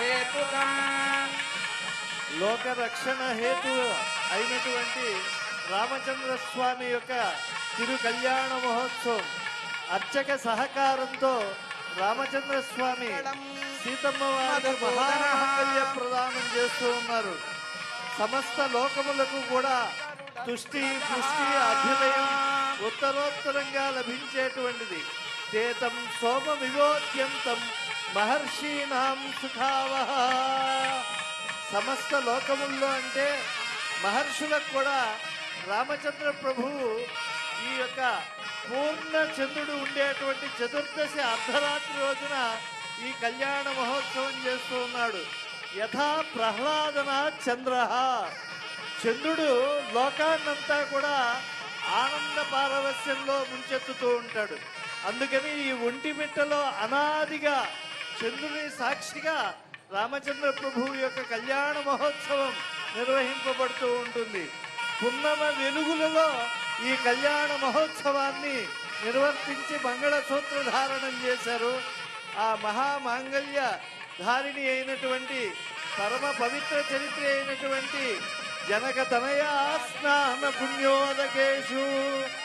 హేతుకం లోక రక్షణ హేతు అయినటువంటి రామచంద్ర స్వామి యొక్క తిరు కళ్యాణ మహోత్సవం అర్చక సహకారంతో రామచంద్ర స్వామి సీతమ్మ మహామంగళ్య ప్రదానం చేస్తూ ఉన్నారు. సమస్త లోకములకు కూడా తుష్టి పుష్టి అభ్యుదయం ఉత్తరోత్తరంగా లభించేటువంటిది. తేతం సోమ వివోద్యంతం మహర్షీనాం సుఖావహ సమస్త లోకముల్లో అంటే మహర్షులకు కూడా రామచంద్ర ప్రభువు ఈ యొక్క పూర్ణ చంద్రుడు ఉండేటువంటి చతుర్దశి అర్ధరాత్రి రోజున ఈ కళ్యాణ మహోత్సవం చేస్తూ ఉన్నాడు. యథా ప్రహ్లాదన చంద్ర। చంద్రుడు లోకాన్నంతా కూడా ఆనంద పారవస్యంలో ముంచెత్తుతూ ఉంటాడు. అందుకని ఈ ఒంటిమిట్టలో అనాదిగా చంద్రుని సాక్షిగా రామచంద్ర ప్రభువు యొక్క కళ్యాణ మహోత్సవం నిర్వహింపబడుతూ ఉంటుంది. పున్నమ వెలుగులలో ఈ కళ్యాణ మహోత్సవాన్ని నిర్వర్తించి మంగళసూత్ర ధారణం చేశారు. ఆ మహామాంగళ్య ధారిణి అయినటువంటి పరమ పవిత్ర చరిత్ర అయినటువంటి జనక తనయ స్నాన పుణ్యోదకేషు.